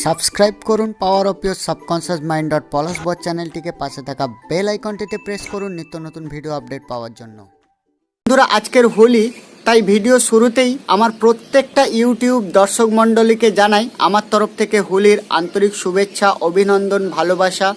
Subscribe করুন power of your subconscious mind dot Palash বট চ্যানেলটিকে পাশে থাকা বেল আইকনটিতে প্রেস করুন নিত্য নতুন ভিডিও আপডেট পাওয়ার জন্য। বন্ধুরা, আজকের হোলি, তাই ভিডিও শুরুতেই আমার প্রত্যেকটা ইউটিউব দর্শক মণ্ডলীকে জানাই আমার তরফ থেকে হোলির আন্তরিক শুভেচ্ছা, অভিনন্দন, ভালোবাসা।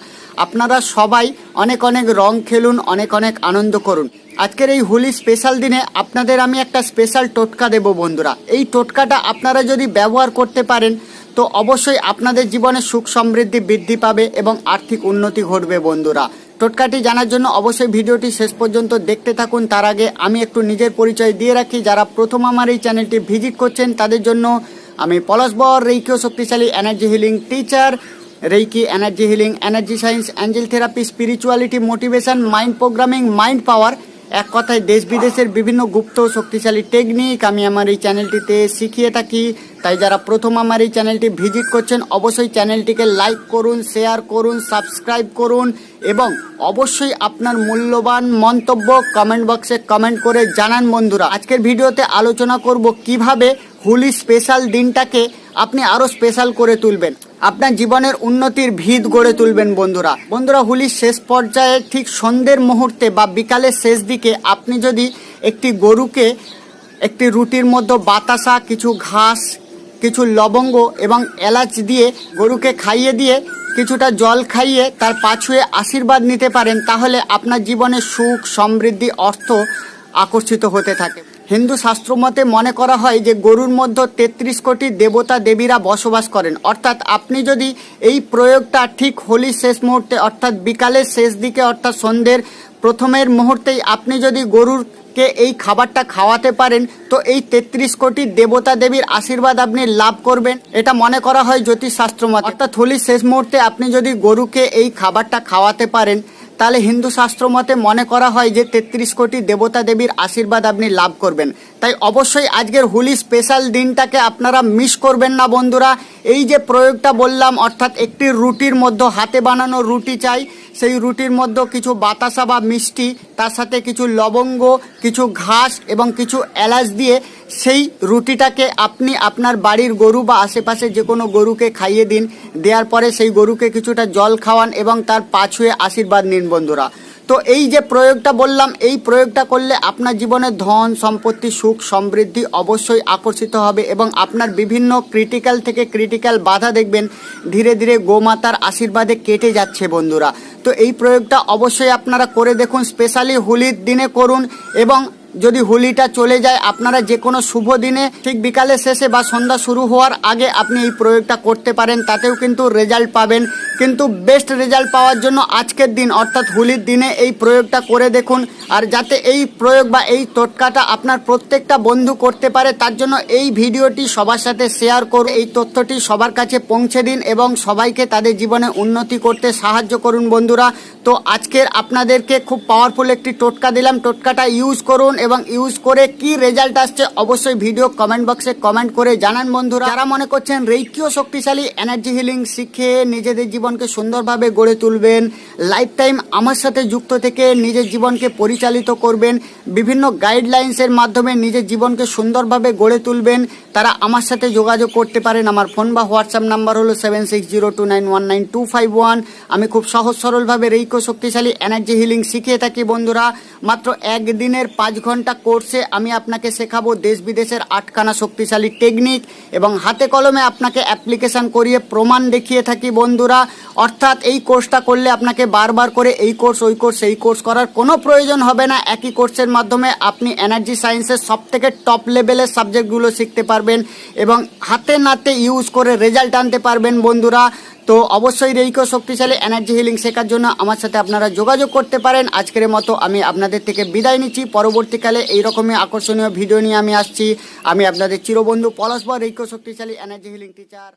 আপনারা সবাই অনেক অনেক রং খেলুন, অনেক অনেক আনন্দ করুন। আজকের এই হোলি স্পেশাল দিনে আপনাদের আমি একটা স্পেশাল টোটকা দেব বন্ধুরা। এই টোটকাটা আপনারা যদি ব্যবহার করতে পারেন তো অবশ্যই আপনাদের জীবনে সুখ সমৃদ্ধি বৃদ্ধি পাবে এবং আর্থিক উন্নতি ঘটবে, বন্ধুরা। টোটকাটি জানার জন্য অবশ্যই ভিডিওটি শেষ পর্যন্ত দেখতে থাকুন। তার আগে আমি একটু নিজের পরিচয় দিয়ে রাখি। যারা প্রথম আমার এই চ্যানেলটি ভিজিট করছেন, তাদের জন্য আমি পলাশবর রেইকিও শক্তিশালী energy healing teacher, reiki energy healing, energy science, angel therapy, spirituality, motivation, mind programming, mind power এক কথায় দেশ বিদেশের বিভিন্ন গুপ্ত শক্তিশালী টেকনিক আমি আমার এই চ্যানেলটিতে শিখিয়ে থাকি। তাই যারা প্রথম আমার এই চ্যানেলটি ভিজিট করছেন, অবশ্যই চ্যানেলটিকে লাইক করুন শেয়ার করুন সাবস্ক্রাইব করুন এবং অবশ্যই আপনার মূল্যবান মন্তব্য কমেন্ট বক্সে কমেন্ট করে জানান বন্ধুরা। আজকের ভিডিওতে আলোচনা করব কীভাবে হোলি স্পেশাল দিনটাকে আপনি আরও স্পেশাল করে তুলবেন। আপনার জীবনের উন্নতির ভিত গড়ে তুলবেন বন্ধুরা। বন্ধুরা, হোলির শেষ পর্যায়ে ঠিক সন্ধ্যের মুহূর্তে বা বিকালের শেষ দিকে আপনি যদি একটি গরুকে একটি রুটির মধ্যে বাতাসা, কিছু ঘাস, কিছু লবঙ্গ এবং এলাচ দিয়ে গরুকে খাইয়ে দিয়ে কিছুটা জল খাইয়ে তার পাছুয়ে আশীর্বাদ নিতে পারেন, তাহলে আপনার জীবনে সুখ, সমৃদ্ধি, অর্থ আকর্ষিত হতে থাকে। হিন্দু শাস্ত্র মতে মনে করা হয় যে গরুর মধ্যে তেত্রিশ কোটি দেবতা দেবীরা বসবাস করেন। অর্থাৎ আপনি যদি এই প্রয়োগটা ঠিক হোলি শেষ মুহূর্তে, অর্থাৎ বিকালের শেষ দিকে, অর্থাৎ সন্ধ্যের প্রথমের মুহূর্তেই আপনি যদি গরুর কে এই খাবারটা খাওয়াতে পারেন, তো এই তেত্রিশ কোটি দেবতা দেবীর আশীর্বাদ আপনি লাভ করবেন। এটা মনে করা হয় জ্যোতিষশাস্ত্র মতে। অর্থাৎ হোলির শেষ মুহূর্তে আপনি যদি গরুকে এই খাবারটা খাওয়াতে পারেন তাহলে হিন্দু শাস্ত্র মতে মনে করা হয় যে তেত্রিশ কোটি দেবতা দেবীর আশীর্বাদ আপনি লাভ করবেন। তাই অবশ্যই আজকের হোলি স্পেশাল দিনটাকে আপনারা মিস করবেন না বন্ধুরা। এই যে প্রয়োগটা বললাম, অর্থাৎ একটি রুটির মধ্যে হাতে বানানো রুটি চাই, সেই রুটির মধ্যে কিছু বাতাসা বা মিষ্টি, তার সাথে কিছু লবঙ্গ, কিছু ঘাস এবং কিছু এলাচ দিয়ে সেই রুটিটাকে আপনি আপনার বাড়ির গরু বা আশেপাশে যে কোনো গরুকে খাইয়ে দিন। দেওয়ার পরে সেই গরুকে কিছুটা জল খাওয়ান এবং তার পাছুয়ে আশীর্বাদ নিন বন্ধুরা। তো এই যে প্রয়োগটা বললাম, এই প্রয়োগটা করলে আপনার জীবনে ধন, সম্পত্তি, সুখ, সমৃদ্ধি অবশ্যই আকর্ষিত হবে এবং আপনার বিভিন্ন ক্রিটিক্যাল থেকে ক্রিটিক্যাল বাধা দেখবেন, ধীরে ধীরে গোমাতার আশীর্বাদে কেটে যাচ্ছে বন্ধুরা। তো এই প্রয়োগটা অবশ্যই আপনারা করে দেখুন স্পেশালি হোলির দিনে করুন এবং যদি হোলিটা চলে যায়, আপনারা যে কোনো শুভ দিনে, ঠিক বিকালের শেষে বা সন্ধ্যা শুরু হওয়ার আগে আপনি এই প্রয়োগটা করতে পারেন, তাতেও কিন্তু রেজাল্ট পাবেন। কিন্তু বেস্ট রেজাল্ট পাওয়ার জন্য আজকের দিন, অর্থাৎ হোলির দিনে এই প্রয়োগটা করে দেখুন। আর যাতে এই প্রয়োগ বা এই টোটকাটা আপনার প্রত্যেকটা বন্ধু করতে পারে, তার জন্য এই ভিডিওটি সবার সাথে শেয়ার করুন। এই তথ্যটি সবার কাছে পৌঁছে দিন এবং সবাইকে তাদের জীবনে উন্নতি করতে সাহায্য করুন বন্ধুরা। তো আজকের আপনাদেরকে খুব পাওয়ারফুল একটি টোটকা দিলাম। টোটকাটা ইউজ করুন এবং ইউজ করে কি রেজাল্ট আসছে অবশ্যই ভিডিও কমেন্ট বক্সে কমেন্ট করে জানান বন্ধুরা। যারা মনে করছেন রেইকিও শক্তিশালী এনার্জি হিলিং শিখে নিজেদের জীবনকে সুন্দরভাবে গড়ে তুলবেন লাইফ টাইম আমার সাথে যুক্ত থেকে নিজের জীবনকে পরিচালিত করবেন, বিভিন্ন গাইডলাইন্সের মাধ্যমে নিজের জীবনকে সুন্দরভাবে গড়ে তুলবেন, তারা আমার সাথে যোগাযোগ করতে পারেন। আমার ফোন বা হোয়াটসঅ্যাপ নাম্বার হলো seven six zero two nine one nine two five one আমি খুব সহজ সরলভাবে রেইকো শক্তিশালী এনার্জি হিলিং শিখিয়ে থাকি বন্ধুরা। মাত্র একদিনের পাঁচ ঘণ্টা কোর্সে আমি আপনাকে শেখাবো দেশ বিদেশের আটখানা শক্তিশালী টেকনিক এবং হাতে কলমে আপনাকে অ্যাপ্লিকেশন করিয়ে প্রমাণ দেখিয়ে থাকি বন্ধুরা। অর্থাৎ এই কোর্সটা করলে আপনাকে বারবার করে এই কোর্স, ওই কোর্স এই কোর্স করার কোনো প্রয়োজন হবে না। একই কোর্সের মাধ্যমে আপনি এনার্জি সায়েন্সের সব থেকে টপ লেভেলের সাবজেক্টগুলো শিখতে পারবেন এবং হাতে নাতে ইউজ করে রেজাল্ট আনতে পারবেন বন্ধুরা। তো অবশ্যই রেইকো শক্তিশালী এনার্জি হিলিং শেখার জন্য আমার সাথে আপনারা যোগাযোগ করতে পারেন। আজকের মতো আমি আপনাদের থেকে বিদায় নিচ্ছি। পরবর্তীকালে এইরকমই আকর্ষণীয় ভিডিও নিয়ে আমি আসছি। আমি আপনাদের চিরবন্ধু পলাশ বা রেইকো শক্তিশালী এনার্জি হিলিং টিচার